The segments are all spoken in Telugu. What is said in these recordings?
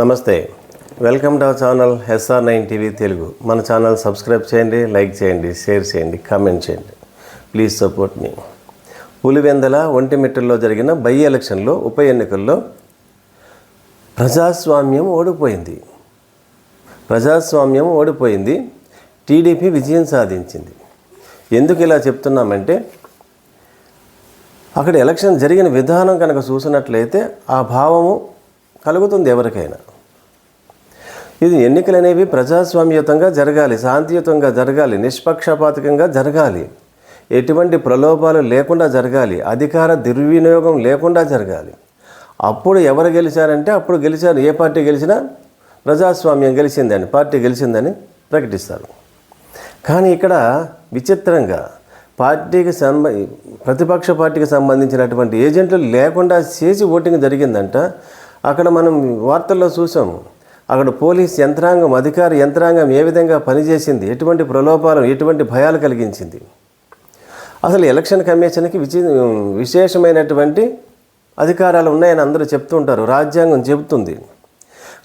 నమస్తే. Welcome to our channel SR nine TV Telugu. మన ఛానల్ సబ్స్క్రైబ్ చేయండి లైక్ చేయండి షేర్ చేయండి కామెంట్ చేయండి. ప్లీజ్ సపోర్ట్ మీ. పులివెందల ఒంటిమిట్టల్లో జరిగిన బై ఎలక్షన్లో ఉప ఎన్నికల్లో ప్రజాస్వామ్యం ఓడిపోయింది. ప్రజాస్వామ్యం ఓడిపోయింది. టీడీపీ విజయం సాధించింది. ఎందుకు ఇలా చెప్తున్నామంటే అక్కడ ఎలక్షన్ జరిగిన విధానం కనుక చూసినట్లయితే ఆ భావము కలుగుతుంది ఎవరికైనా. ఇది ఎన్నికలు అనేవి ప్రజాస్వామ్యతంగా జరగాలి శాంతియుతంగా జరగాలి నిష్పక్షపాతకంగా జరగాలి. ఎటువంటి ప్రలోభాలు లేకుండా జరగాలి అధికార దుర్వినియోగం లేకుండా జరగాలి. అప్పుడు ఎవరు గెలిచారంటే అప్పుడు గెలిచారు. ఏ పార్టీ గెలిచినా ప్రజాస్వామ్యం గెలిచిందని పార్టీ గెలిచిందని ప్రకటిస్తారు. కానీ ఇక్కడ విచిత్రంగా పార్టీకి సంబ ప్రతిపక్ష పార్టీకి సంబంధించినటువంటి ఏజెంట్లు లేకుండా చేసి ఓటింగ్ జరిగిందంట. అక్కడ మనం వార్తల్లో చూసాము. అక్కడ పోలీస్ యంత్రాంగం అధికార యంత్రాంగం ఏ విధంగా పనిచేసింది ఎటువంటి ప్రలోభాలు ఎటువంటి భయాలు కలిగించింది. అసలు ఎలక్షన్ కమిషన్కి విచి విశేషమైనటువంటి అధికారాలు ఉన్నాయని అందరూ చెప్తుంటారు రాజ్యాంగం చెబుతుంది.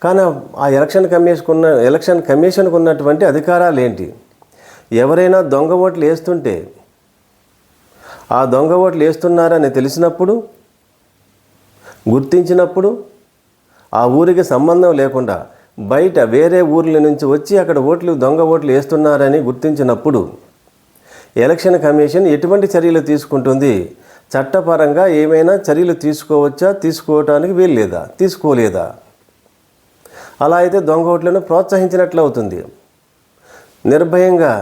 కానీ ఆ ఎలక్షన్ కమిషన్కు ఉన్న ఎలక్షన్ కమిషన్కు ఉన్నటువంటి అధికారాలు ఏంటి? ఎవరైనా దొంగ ఓట్లు వేస్తుంటే ఆ దొంగ ఓట్లు వేస్తున్నారని తెలిసినప్పుడు గుర్తించినప్పుడు ఆ ఊరికి సంబంధం లేకుండా బయట వేరే ఊర్ల నుంచి వచ్చి అక్కడ ఓట్లు దొంగ ఓట్లు వేస్తున్నారని గుర్తించినప్పుడు ఎలక్షన్ కమిషన్ ఎటువంటి చర్యలు తీసుకుంటుంది? చట్టపరంగా ఏమైనా చర్యలు తీసుకోవచ్చా? తీసుకోవటానికి వీలు లేదా తీసుకోలేదా? అలా అయితే దొంగ ఓట్లను ప్రోత్సహించినట్లు అవుతుంది. నిర్భయంగా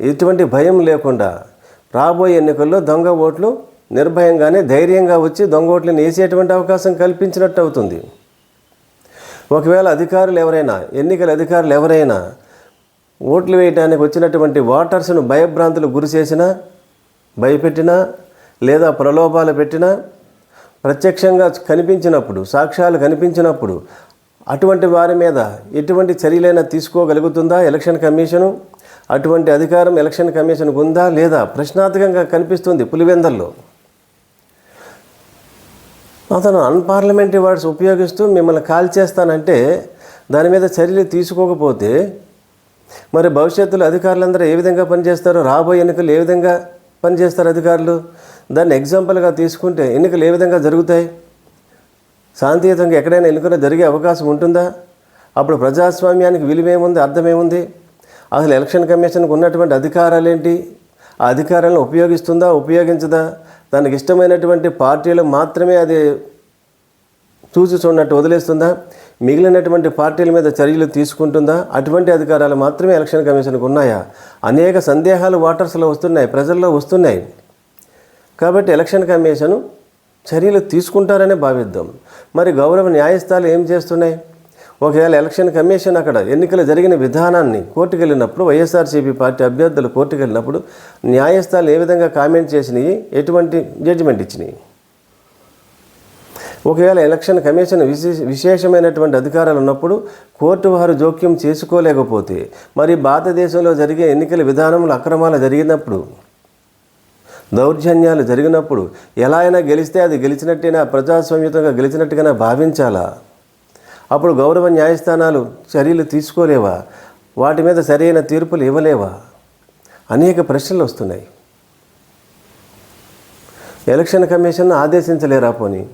ఎటువంటి భయం లేకుండా రాబోయే ఎన్నికల్లో దొంగ ఓట్లు నిర్భయంగానే ధైర్యంగా వచ్చి దొంగ ఓట్లను వేసేటువంటి అవకాశం కల్పించినట్టు అవుతుంది. ఒకవేళ అధికారులు ఎవరైనా ఎన్నికల అధికారులు ఎవరైనా ఓట్లు వేయడానికి వచ్చినటువంటి ఓటర్స్ను భయభ్రాంతులు గురి చేసినా భయపెట్టినా లేదా ప్రలోభాలు పెట్టినా ప్రత్యక్షంగా కనిపించినప్పుడు సాక్ష్యాలు కనిపించినప్పుడు అటువంటి వారి మీద ఎటువంటి చర్యలైనా తీసుకోగలుగుతుందా ఎలక్షన్ కమిషను? అటువంటి అధికారం ఎలక్షన్ కమిషన్కు ఉందా లేదా? ప్రశ్నార్థకంగా కనిపిస్తుంది పులివెందల్లో. అతను అన్పార్లమెంటరీ వర్డ్స్ ఉపయోగిస్తూ మిమ్మల్ని కాల్ చేస్తానంటే దాని మీద చర్యలు తీసుకోకపోతే మరి భవిష్యత్తులో అధికారులందరూ ఏ విధంగా పనిచేస్తారో రాబోయే ఎన్నికలు ఏ విధంగా పనిచేస్తారు అధికారులు? దాన్ని ఎగ్జాంపుల్గా తీసుకుంటే ఎన్నికలు ఏ విధంగా జరుగుతాయి? శాంతియుతంగా ఎక్కడైనా ఎన్నికలు జరిగే అవకాశం ఉంటుందా? అప్పుడు ప్రజాస్వామ్యానికి విలువేముంది అర్థమేముంది? అసలు ఎలక్షన్ కమిషన్కి ఉన్నటువంటి అధికారాలు ఏంటి ఆ అధికారాలను ఉపయోగిస్తుందా ఉపయోగించదా? దానికి ఇష్టమైనటువంటి పార్టీలు మాత్రమే అది చూసి చూడనట్టు వదిలేస్తుందా? మిగిలినటువంటి పార్టీల మీద చర్యలు తీసుకుంటుందా? అటువంటి అధికారాలు మాత్రమే ఎలక్షన్ కమిషన్కు ఉన్నాయా? అనేక సందేహాలు ఓటర్స్లో వస్తున్నాయి ప్రజల్లో వస్తున్నాయి. కాబట్టి ఎలక్షన్ కమిషను చర్యలు తీసుకుంటారనే భావిద్దాం. మరి గౌరవ న్యాయస్థానాలు ఏం చేస్తున్నాయి? ఒకవేళ ఎలక్షన్ కమిషన్ అక్కడ ఎన్నికలు జరిగిన విధానాన్ని కోర్టుకు వెళ్ళినప్పుడు వైఎస్ఆర్సీపీ పార్టీ అభ్యర్థులు కోర్టుకు వెళ్ళినప్పుడు న్యాయస్థానాలు ఏ విధంగా కామెంట్ చేసినాయి ఎటువంటి జడ్జిమెంట్ ఇచ్చినాయి ఒకవేళ ఎలక్షన్ కమిషన్ విశేష విశేషమైనటువంటి అధికారాలు ఉన్నప్పుడు కోర్టు వారు జోక్యం చేసుకోలేకపోతే మరి భారతదేశంలో జరిగే ఎన్నికల విధానంలో అక్రమాలు జరిగినప్పుడు దౌర్జన్యాలు జరిగినప్పుడు ఎలా అయినా గెలిస్తే అది గెలిచినట్టేనా ప్రజాస్వామ్యతంగా గెలిచినట్టుగానే భావించాలా? అప్పుడు గౌరవ న్యాయస్థానాలు చర్యలు తీసుకోలేవా? వాటి మీద సరైన తీర్పులు ఇవ్వలేవా? అనేక ప్రశ్నలు వస్తున్నాయి. ఎలక్షన్ కమిషన్ ఆదేశించలేరా పోనీ?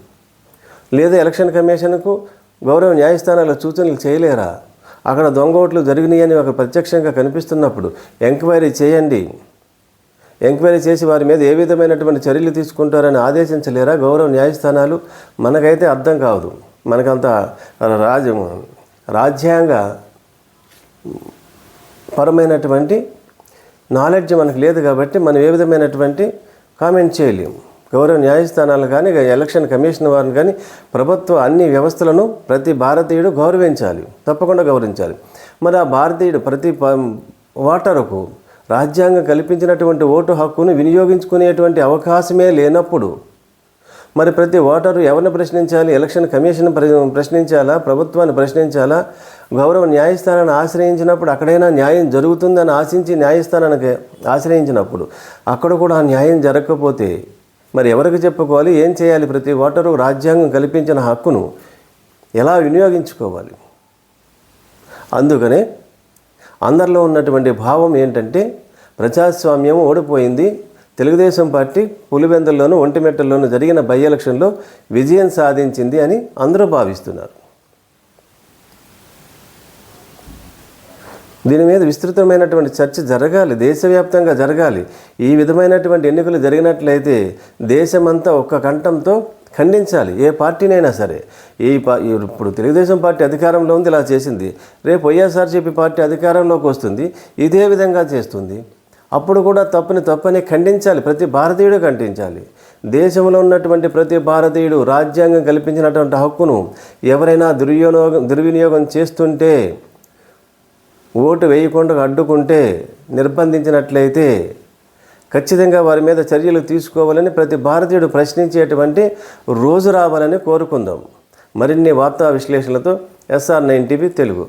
లేదా ఎలక్షన్ కమిషన్కు గౌరవ న్యాయస్థానాలు సూచనలు చేయలేరా? అక్కడ దొంగ ఓట్లు జరిగినాయని ఒక ప్రత్యక్షంగా కనిపిస్తున్నప్పుడు ఎంక్వైరీ చేయండి. ఎంక్వైరీ చేసి వారి మీద ఏ విధమైనటువంటి చర్యలు తీసుకుంటారని ఆదేశించలేరా గౌరవ న్యాయస్థానాలు? మనకైతే అర్థం కాదు. మనకంత రాజ రాజ్యాంగ పరమైనటువంటి నాలెడ్జ్ మనకు లేదు కాబట్టి మనం ఏ విధమైనటువంటి కామెంట్ చేయలేము గౌరవ న్యాయస్థానాలు కానీ ఎలక్షన్ కమిషన్ వారిని కానీ ప్రభుత్వ అన్ని వ్యవస్థలను ప్రతి భారతీయుడు గౌరవించాలి. తప్పకుండా గౌరవించాలి. మరి ఆ భారతీయుడు ప్రతి ప- ఓటరుకు రాజ్యాంగం కల్పించినటువంటి ఓటు హక్కును వినియోగించుకునేటువంటి అవకాశమే లేనప్పుడు మరి ప్రతి ఓటరు ఎవరిని ప్రశ్నించాలి? ఎలక్షన్ కమిషన్ ప్ర- ప్రశ్నించాలా? ప్రభుత్వాన్ని ప్రశ్నించాలా? గౌరవ న్యాయస్థానాన్ని ఆశ్రయించినప్పుడు అక్కడైనా న్యాయం జరుగుతుందని ఆశించి న్యాయస్థానానికి ఆశ్రయించినప్పుడు అక్కడ కూడా ఆ న్యాయం జరగకపోతే మరి ఎవరికి చెప్పుకోవాలి? ఏం చేయాలి? ప్రతి ఓటరు రాజ్యాంగం కల్పించిన హక్కును ఎలా వినియోగించుకోవాలి? అందుకనే అందరిలో ఉన్నటువంటి భావం ఏంటంటే ప్రజాస్వామ్యం ఓడిపోయింది. తెలుగుదేశం పార్టీ పులివెందుల్లోనూ ఒంటిమెట్టల్లోనూ జరిగిన బై ఎలక్షన్లో విజయం సాధించింది అని అందరూ భావిస్తున్నారు. దీని మీద విస్తృతమైనటువంటి చర్చ జరగాలి దేశవ్యాప్తంగా జరగాలి. ఈ విధమైనటువంటి ఎన్నికలు జరిగినట్లయితే దేశమంతా ఒక్క కంఠంతో ఖండించాలి ఏ పార్టీనైనా సరే. ఈ పా ఇప్పుడు తెలుగుదేశం పార్టీ అధికారంలో ఉంది ఇలా చేసింది. రేపు వైఎస్ఆర్సీపీ పార్టీ అధికారంలోకి వస్తుంది ఇదే విధంగా చేస్తుంది. అప్పుడు కూడా తప్పుని తప్పని ఖండించాలి ప్రతి భారతీయుడు ఖండించాలి. దేశంలో ఉన్నటువంటి ప్రతి భారతీయుడు రాజ్యాంగం కల్పించినటువంటి హక్కును ఎవరైనా దుర్వినియోగం దుర్వినియోగం చేస్తుంటే ఓటు వేయకుండా అడ్డుకుంటే నిర్బంధించినట్లయితే ఖచ్చితంగా వారి మీద చర్యలు తీసుకోవాలని ప్రతి భారతీయుడు ప్రశ్నించేటువంటి రోజు రావాలని కోరుకుందాం. మరిన్ని వార్తా విశ్లేషణలతో ఎస్ఆర్ నైన్ టీవీ తెలుగు.